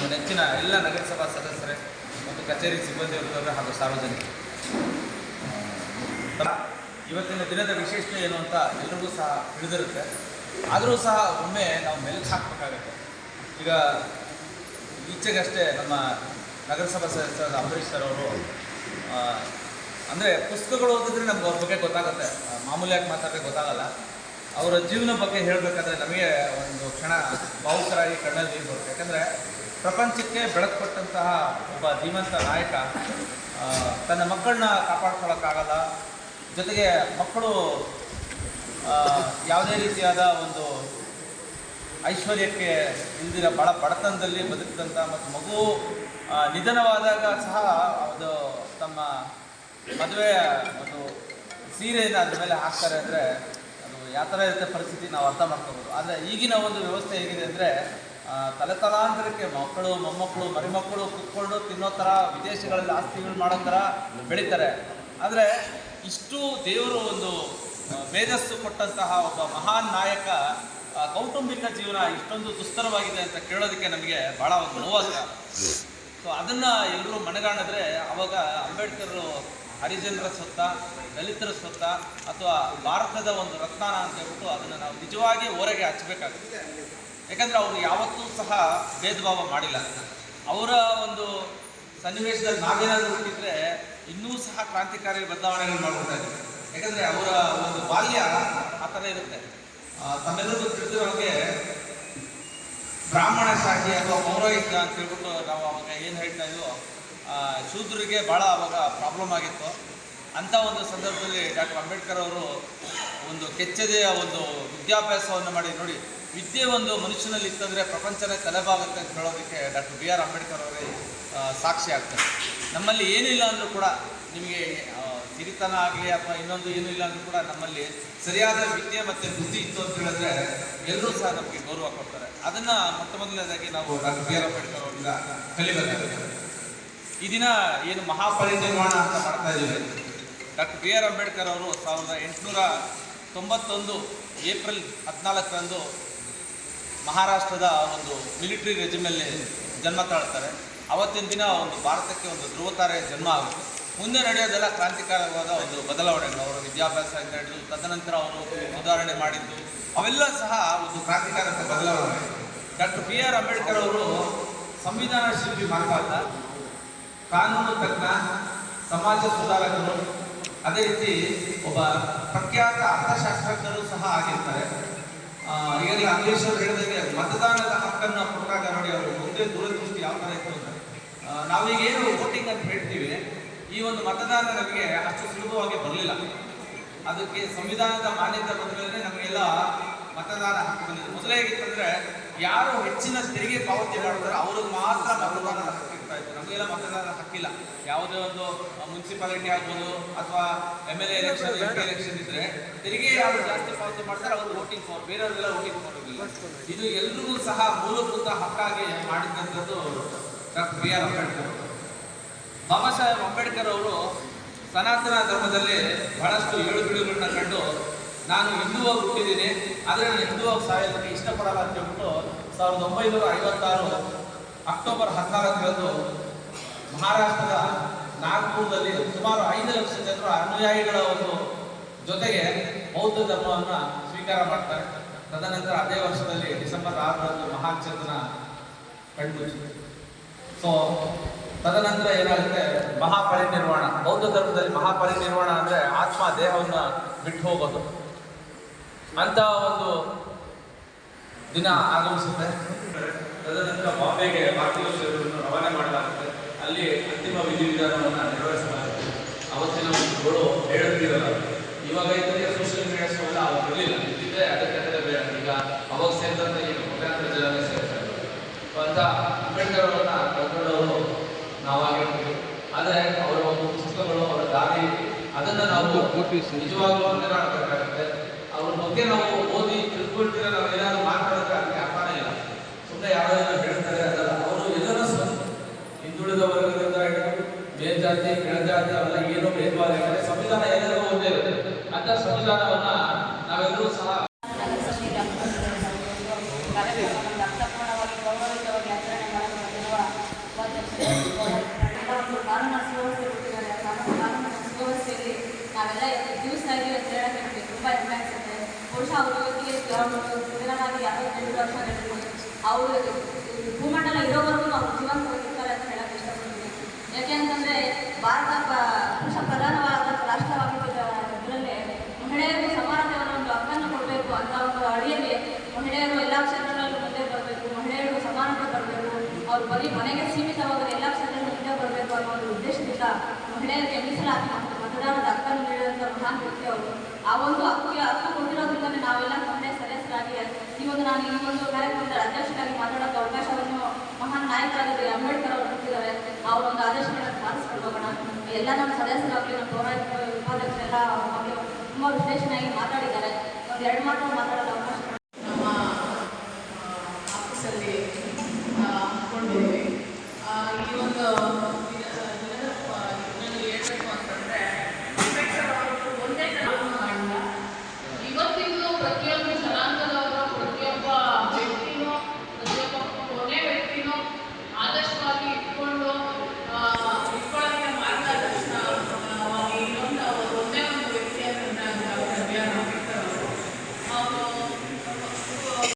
ನಮ್ಮ ನೆಚ್ಚಿನ ಎಲ್ಲ ನಗರಸಭಾ ಸದಸ್ಯರೇ ಮತ್ತು ಕಚೇರಿ ಸಿಬ್ಬಂದಿ ವರ್ಗದವರೇ ಹಾಗೂ ಸಾರ್ವಜನಿಕರು. ಇವತ್ತಿನ ದಿನದ ವಿಶೇಷತೆ ಏನು ಅಂತ ಎಲ್ರಿಗೂ ಸಹ ತಿಳಿದಿರುತ್ತೆ. ಆದರೂ ಸಹ ಒಮ್ಮೆ ನಾವು ಮೆಲುಕು ಹಾಕಬೇಕಾಗತ್ತೆ. ಈಗ ಈಚೆಗಷ್ಟೇ ನಮ್ಮ ನಗರಸಭಾ ಸದಸ್ಯರಾದ ಅಂಬರೀಶ್ ಸರ್ ಅವರು ಅಂದರೆ ಪುಸ್ತಕಗಳು ಓದಿದ್ರೆ ನಮ್ಗೆ ಅವ್ರ ಬಗ್ಗೆ ಗೊತ್ತಾಗುತ್ತೆ. ಮಾಮೂಲಿಯಾಗಿ ಮಾತಾಡಿದ್ರೆ ಗೊತ್ತಾಗಲ್ಲ. ಅವರ ಜೀವನ ಬಗ್ಗೆ ಹೇಳಬೇಕಾದ್ರೆ ನಮಗೆ ಒಂದು ಕ್ಷಣ ಭಾವುಕರಾಗಿ ಕಣ್ಣಲ್ಲಿ ಬರುತ್ತೆ. ಯಾಕಂದರೆ ಪ್ರಪಂಚಕ್ಕೆ ಬೆಳಕು ಕೊಟ್ಟಂತಹ ಒಬ್ಬ ಧೀಮಂತ ನಾಯಕ ತನ್ನ ಮಕ್ಕಳನ್ನ ಕಾಪಾಡ್ಕೊಳ್ಳೋಕ್ಕಾಗಲ್ಲ. ಜೊತೆಗೆ ಮಕ್ಕಳು ಯಾವುದೇ ರೀತಿಯಾದ ಒಂದು ಐಶ್ವರ್ಯಕ್ಕೆ ಇಲ್ದಿರ ಭಾಳ ಬಡತನದಲ್ಲಿ ಬದುಕಿದಂಥ ಮತ್ತು ಮಗು ನಿಧನವಾದಾಗ ಸಹ ಅದು ತಮ್ಮ ಮದುವೆ ಒಂದು ಸೀರೆಯನ್ನು ಅದ್ರ ಮೇಲೆ ಹಾಕ್ತಾರೆ ಅಂದರೆ ಅದು ಯಾವ ಥರ ಇರುತ್ತೆ ಪರಿಸ್ಥಿತಿ ನಾವು ಅರ್ಥ ಮಾಡ್ಕೋಬೋದು. ಆದರೆ ಈಗಿನ ಒಂದು ವ್ಯವಸ್ಥೆ ಹೇಗಿದೆ ಅಂದರೆ ತಲೆ ತಲಾಂತರಕ್ಕೆ ಮಕ್ಕಳು, ಮೊಮ್ಮಕ್ಕಳು, ಮರಿಮಕ್ಕಳು ಕುತ್ಕೊಂಡು ತಿನ್ನೋ ಥರ ವಿದೇಶಗಳಲ್ಲಿ ಆಸ್ತಿಗಳು ಮಾಡೋ ಥರ ಬೆಳೀತಾರೆ. ಆದರೆ ಇಷ್ಟು ದೇವರು ಒಂದು ಮೇಧಸ್ಸು ಕೊಟ್ಟಂತಹ ಒಬ್ಬ ಮಹಾನ್ ನಾಯಕ ಕೌಟುಂಬಿಕ ಜೀವನ ಇಷ್ಟೊಂದು ದುಸ್ತರವಾಗಿದೆ ಅಂತ ಕೇಳೋದಕ್ಕೆ ನಮಗೆ ಭಾಳ ಒಂದು ನೋವಾಗ ಸೊ ಅದನ್ನು ಎಲ್ಲರೂ ಮನೆಗಾಣಿದ್ರೆ ಆವಾಗ ಅಂಬೇಡ್ಕರ್ ಹರಿಜನರ ಸ್ವತ್ತ, ದಲಿತರ ಸ್ವತ್ತ ಅಥವಾ ಭಾರತದ ಒಂದು ರತ್ನಾನ ಅಂತ ಹೇಳ್ಬಿಟ್ಟು ಅದನ್ನು ನಾವು ನಿಜವಾಗಿ ಹೊರಗೆ ಹಚ್ಚಬೇಕಾಗುತ್ತೆ. ಯಾಕಂದರೆ ಅವರು ಯಾವತ್ತೂ ಸಹ ಭೇದ ಭಾವ ಮಾಡಿಲ್ಲ. ಅವರ ಒಂದು ಸನ್ನಿವೇಶದಲ್ಲಿ ನಾವೇನಾದರೂ ಹುಟ್ಟಿದ್ರೆ ಇನ್ನೂ ಸಹ ಕ್ರಾಂತಿಕಾರಿ ಬದಲಾವಣೆಗಳು ಮಾಡ್ಕೊಳ್ತಾ ಇದ್ದೀವಿ. ಯಾಕಂದರೆ ಅವರ ಒಂದು ಬಾಲ್ಯ ಆ ಥರ ಇರುತ್ತೆ. ತಮ್ಮೆಲ್ಲರಿಗೂ ತಿಳಿದಿರೋ ಹಾಗೆ ಬ್ರಾಹ್ಮಣ ಶಾಖೆ ಅಥವಾ ಪೌರೋಹಿತ್ಯ ಅಂತ ಹೇಳ್ಬಿಟ್ಟು ನಾವು ಅವಾಗ ಏನು ಹೇಳ್ತಾ ಇದ್ವೋ ಶೂದ್ರಿಗೆ ಭಾಳ ಅವಾಗ ಪ್ರಾಬ್ಲಮ್ ಆಗಿತ್ತು. ಅಂಥ ಒಂದು ಸಂದರ್ಭದಲ್ಲಿ ಡಾಕ್ಟರ್ ಅಂಬೇಡ್ಕರ್ ಅವರು ಒಂದು ಕೆಚ್ಚದೆಯ ಒಂದು ವಿದ್ಯಾಭ್ಯಾಸವನ್ನು ಮಾಡಿ ನೋಡಿ ವಿದ್ಯೆ ಒಂದು ಮನುಷ್ಯನಲ್ಲಿ ಇತ್ತಂದರೆ ಪ್ರಪಂಚನೇ ತಲೆಬಾಗುತ್ತೆ ಅಂತ ಹೇಳೋದಕ್ಕೆ ಡಾಕ್ಟರ್ ಬಿ ಆರ್ ಅಂಬೇಡ್ಕರ್ ಅವರೇ ಸಾಕ್ಷಿ ಆಗ್ತಾರೆ. ನಮ್ಮಲ್ಲಿ ಏನಿಲ್ಲ ಅಂದರೂ ಕೂಡ ನಿಮಗೆ ಸಿರಿತನ ಆಗಲಿ ಅಥವಾ ಇನ್ನೊಂದು ಏನೂ ಇಲ್ಲ ಅಂದರೂ ಕೂಡ ನಮ್ಮಲ್ಲಿ ಸರಿಯಾದ ವಿದ್ಯೆ ಮತ್ತು ಬುದ್ಧಿ ಇತ್ತು ಅಂತ ಹೇಳಿದ್ರೆ ಎಲ್ಲರೂ ಸಹ ನಮಗೆ ಗೌರವ ಕೊಡ್ತಾರೆ. ಅದನ್ನು ಮೊಟ್ಟ ಮೊದಲನೇದಾಗಿ ನಾವು ಡಾಕ್ಟರ್ ಬಿ ಆರ್ ಅಂಬೇಡ್ಕರ್ ಅವರಿಂದ ಕಲಿಬೇಕಾಗುತ್ತೆ. ಈ ದಿನ ಏನು ಮಹಾಪರಿನಿರ್ವಾಣ ಅಂತ ಮಾಡ್ತಾ ಇದ್ದೀವಿ. ಡಾಕ್ಟರ್ ಬಿ ಆರ್ ಅಂಬೇಡ್ಕರ್ ಅವರು ಸಾವಿರದ ಎಂಟುನೂರ ತೊಂಬತ್ತೊಂದು ಏಪ್ರಿಲ್ ಹದಿನಾಲ್ಕರಂದು ಮಹಾರಾಷ್ಟ್ರದ ಒಂದು ಮಿಲಿಟರಿ ರೆಜಿಮಲ್ಲಿ ಜನ್ಮ ತಾಳ್ತಾರೆ. ಅವತ್ತಿನ ದಿನ ಒಂದು ಭಾರತಕ್ಕೆ ಒಂದು ಧ್ರುವತಾರೆ ಜನ್ಮ ಆಗುತ್ತೆ. ಮುಂದೆ ನಡೆಯೋದೆಲ್ಲ ಕ್ರಾಂತಿಕಾರವಾದ ಒಂದು ಬದಲಾವಣೆಗಳು. ಅವರ ವಿದ್ಯಾಭ್ಯಾಸ ಹಿಡಿದು ತದನಂತರ ಅವರು ಉದಾಹರಣೆ ಮಾಡಿದ್ದು, ಅವೆಲ್ಲ ಸಹ ಒಂದು ಕ್ರಾಂತಿಕಾರಕ ಬದಲಾವಣೆ. ಡಾಕ್ಟರ್ ಬಿ ಆರ್ ಅಂಬೇಡ್ಕರ್ ಅವರು ಸಂವಿಧಾನ ಶಿಲ್ಪಿ ಅಲ್ಲ ಕಾನೂನು ತಜ್ಞ, ಸಮಾಜ ಸುಧಾರಕರು, ಅದೇ ರೀತಿ ಒಬ್ಬ ಪ್ರಖ್ಯಾತ ಅರ್ಥಶಾಸ್ತ್ರಜ್ಞರು ಸಹ ಆಗಿರ್ತಾರೆ. ಈಗಾಗಲೇ ಅಂಬರೀಶ್ ಅವರು ಹೇಳಿದಂಗೆ ಮತದಾನದ ಹಕ್ಕನ್ನು ಕೊಟ್ಟಾಗ ನೋಡಿ ಅವರು ಮುಂದೆ ದೂರದೃಷ್ಟಿ ಯಾವ ಥರ ಇತ್ತು ಅಂತ. ನಾವೀಗ ಏನು ವೋಟಿಂಗ್ ಅಂತ ಹೇಳ್ತೀವಿ, ಈ ಒಂದು ಮತದಾನ ನಮಗೆ ಅಷ್ಟು ಸುಲಭವಾಗಿ ಬರಲಿಲ್ಲ. ಅದಕ್ಕೆ ಸಂವಿಧಾನದ ಮಾನ್ಯತೆ ಬಂದ ಮೇಲೆ ನಮಗೆಲ್ಲ ಮತದಾನ ಹಕ್ಕು ಬಂದಿದೆ ಮೊದಲೇ ಹೇಗಿತ್ತಂದ್ರೆ ಯಾರು ಹೆಚ್ಚಿನ ತೆರಿಗೆ ಪಾವತಿ ಮಾಡಿದ್ರೆ ಅವ್ರಿಗೆ ಮಾತ್ರ ಮತದಾನ ಹಕ್ಕು ಇರ್ತಾ ಇತ್ತು ನಮಗೆಲ್ಲ ಮತದಾನ ಹಕ್ಕಿಲ್ಲ. ಯಾವುದೇ ಒಂದು ಮುನ್ಸಿಪಾಲಿಟಿ ಆಗ್ಬೋದು ಅಥವಾ M L A election M P election ಇದ್ರೆ ತೆರಿಗೆ ಯಾರು ಜಾಸ್ತಿ ಪಾವತಿ ಮಾಡ್ತಾರೆ ಅವ್ರು ವೋಟಿಂಗ್ ಫಾರ್ ಬೇರೆಯವರೆಲ್ಲ ವೋಟಿಂಗ್ ಮಾಡೋದಿಲ್ಲ ಇದು ಎಲ್ರಿಗೂ ಸಹ ಮೂಲಭೂತ ಹಕ್ಕಾಗಿ ಮಾಡಿದಂಥದ್ದು doctor B R Ambedkar Baba Saheb Ambedkar ಅವರು ಸನಾತನ ಧರ್ಮದಲ್ಲಿ ಬಹಳಷ್ಟು ಏಳುಬೀಳುಗಳನ್ನ ಕಂಡು ನಾನು ಹಿಂದುವಾಗಿ ಹುಟ್ಟಿದ್ದೀನಿ, ಆದರೆ ನಾನು ಹಿಂದುವಾಗಿ ಸಾಯೋದಕ್ಕೆ ಇಷ್ಟಪಡಲ್ಲ ಅಂತ ಹೇಳ್ಬಿಟ್ಟು ಸಾವಿರದ ಒಂಬೈನೂರ ಐವತ್ತಾರು ಅಕ್ಟೋಬರ್ ಹದಿನಾಲ್ಕರಂದು ಮಹಾರಾಷ್ಟ್ರದ ನಾಗ್ಪುರದಲ್ಲಿ ಸುಮಾರು ಐದು ಲಕ್ಷ ಜನರ ಅನುಯಾಯಿಗಳ ಒಂದು ಜೊತೆಗೆ ಬೌದ್ಧ ಧರ್ಮವನ್ನು ಸ್ವೀಕಾರ ಮಾಡ್ತಾರೆ. ತದನಂತರ ಅದೇ ವರ್ಷದಲ್ಲಿ ಡಿಸೆಂಬರ್ ಆರರಂದು ಮಹಾಚಂದ್ರನ ಕಂಡು ಸೊ ತದನಂತರ ಏನಾಗುತ್ತೆ? ಮಹಾಪರಿನಿರ್ವಾಣ. ಬೌದ್ಧ ಧರ್ಮದಲ್ಲಿ ಮಹಾಪರಿನಿರ್ವಾಣ ಅಂದರೆ ಆತ್ಮ ದೇಹವನ್ನು ಬಿಟ್ಟು ಹೋಗೋದು. ಅಂತ ಒಂದು ದಿನ ಆಗಮಿಸುತ್ತೆ. ತದನಂತರ ಬಾಂಬೆಗೆ ಪಾರ್ಥಿವ ಶರೀರವನ್ನು ರವಾನೆ ಮಾಡಲಾಗುತ್ತೆ. ಅಲ್ಲಿ ಅಂತಿಮ ವಿಧಿವಿಧಾನವನ್ನು ನಿರ್ವಹಿಸಲಾಗುತ್ತೆ ಅವತ್ತಿನ ಒಂದು ಗೋಳು ಹೇಳುತ್ತಿರಲ್ಲ ಇವಾಗ ಇದ್ದರೆ ಸೋಷಿಯಲ್ ಮೀಡಿಯಾಸ್ ಎಲ್ಲ ಅವ್ರು ಇರಲಿಲ್ಲ. ಇದ್ದಿದ್ದರೆ ಅದಕ್ಕೆ ಬೇರೆ ಈಗ ಅವಾಗ ಸೇರಿದಂತ ಏನು ಮುಖಾಂತರ ಜನರೇ ಸೇರ್ತಾರೆ. ಅಂತ ಅಂಬೇಡ್ಕರ್ ಅವರನ್ನ ಕಳ್ಕೊಳ್ಳೋರು ನಾವಾಗಿರ್ತೀವಿ. ಆದರೆ ಅವರ ಒಂದು ಪುಸ್ತಕಗಳು ಅವರ ದಾರಿ ಅದನ್ನು ನಾವು ನಿಜವಾಗ್ಲೂ ಹೊಂದಿರಬೇಕಾಗುತ್ತೆ ಅವ್ರ ಬಗ್ಗೆ ನಾವು ಓದಿ ತಿಳ್ಕೊಳ್ತೀರ ನಾವು ಏನಾದ್ರು ಮಾತಾಡಿದ್ರೆ ವ್ಯಾಪಾರ ಇಲ್ಲ. ಸುಮ್ಮನೆ ಯಾರೋ ಏನೋ ಹೇಳ್ತಾರೆ ಅದಲ್ಲ. ಅವರು ಎಲ್ಲರೂ ಸ್ವಂತ. ಹಿಂದುಳಿದ ವರ್ಗದಿಂದ ಹಿಡಿದು ಮೇಲ್ಜಾತಿ, ಕೆಳಜಾತಿ, ಅವೆಲ್ಲ ಏನು ಭೇದಭಾವ ಯಾಕಂದ್ರೆ ಸಂವಿಧಾನ ಎಲ್ಲರೂ ಒಂದೇ ಇರುತ್ತೆ. ಅಂತ ಸಂವಿಧಾನವನ್ನ ನಾವೆಲ್ಲರೂ ಸಹ ನಾವೆಲ್ಲ ದಿವಸ ಆಗಿ ಆಚರಣೆ ಮಾಡಬೇಕು. ತುಂಬ ಬಹುಶಃ ಅವರು ಅರವತ್ತೆಂಟು ವರ್ಷಗಳಿದ್ರು ಅವರು ಭೂಮಂಡಲ ಇರೋವರೆಗೂ ಅವರು ಅಂತ ಹೇಳಕ್ಕೆ ಇಷ್ಟಪಡ್ತೀನಿ ಯಾಕೆ ಅಂತಂದರೆ ಭಾರತ ಪುರುಷ ಪ್ರಧಾನವಾದ ರಾಷ್ಟ್ರವಾಗಿದ್ದ ಇದರಲ್ಲೇ ಮಹಿಳೆಯರಿಗೆ ಸಮಾನತೆಯನ್ನು ಒಂದು ಹಕ್ಕನ್ನು ಕೊಡಬೇಕು ಅಂತ ಒಂದು ಅಡಿಯಲ್ಲಿ ಮಹಿಳೆಯರು ಎಲ್ಲ ಕ್ಷೇತ್ರಗಳಲ್ಲೂ ಮುಂದೆ ಬರಬೇಕು ಮಹಿಳೆಯರು ಸಮಾನತೆ ಬರಬೇಕು ಅವ್ರು ಬರೀ ಮನೆಗೆ ಸೀಮಿತವಾದ ಎಲ್ಲ ಕ್ಷೇತ್ರಗಳು ಮುಂದೆ ಬರಬೇಕು ಅನ್ನೋ ಒಂದು ಉದ್ದೇಶದಿಂದ ಮಹಿಳೆಯರಿಗೆ ಮೀಸಲಾತಿ ಮತದಾನದ ಹಕ್ಕನ್ನು ನೀಡಿದಂಥ ಮಹಾನ್ ವ್ಯಕ್ತಿ ಅವರು ಆ ಒಂದು ಹಕ್ಕಿಗೆ ಹಕ್ಕು ಕೊಟ್ಟಿರೋದ್ರಿಂದಲೇ ನಾವೆಲ್ಲ ಮಹಿಳೆ ಸದಸ್ಯರಾಗಿ ಈ ಒಂದು ನಾನು ಈ ಒಂದು ಕಾರ್ಯಕ್ರಮದ ಅಧ್ಯಕ್ಷರಾಗಿ ಮಾತಾಡೋಕ್ಕೆ ಅವಕಾಶವನ್ನು ನಾಯಕರಾದ ಅಂಬೇಡ್ಕರ್ ಅವರು ಕೊಟ್ಟಿದ್ದಾರೆ ಅವ್ರ ಒಂದು ಆದೇಶಗಳನ್ನು ಪಾಲಿಸ್ಕೊಂಡು ಎಲ್ಲ ನಮ್ಮ ಸದಸ್ಯರಾಗಲಿ ನಮ್ಮ ಪೌರಾಯುಕ್ತ ಉಪಾಧ್ಯಕ್ಷರೆಲ್ಲ ಅವ್ರ ಬಗ್ಗೆ ತುಂಬ ವಿಶ್ಲೇಷಣೆಯಾಗಿ ಮಾತಾಡಿದ್ದಾರೆ. ಒಂದು ಎರಡು ಮಾತು ಮಾತಾಡೋದು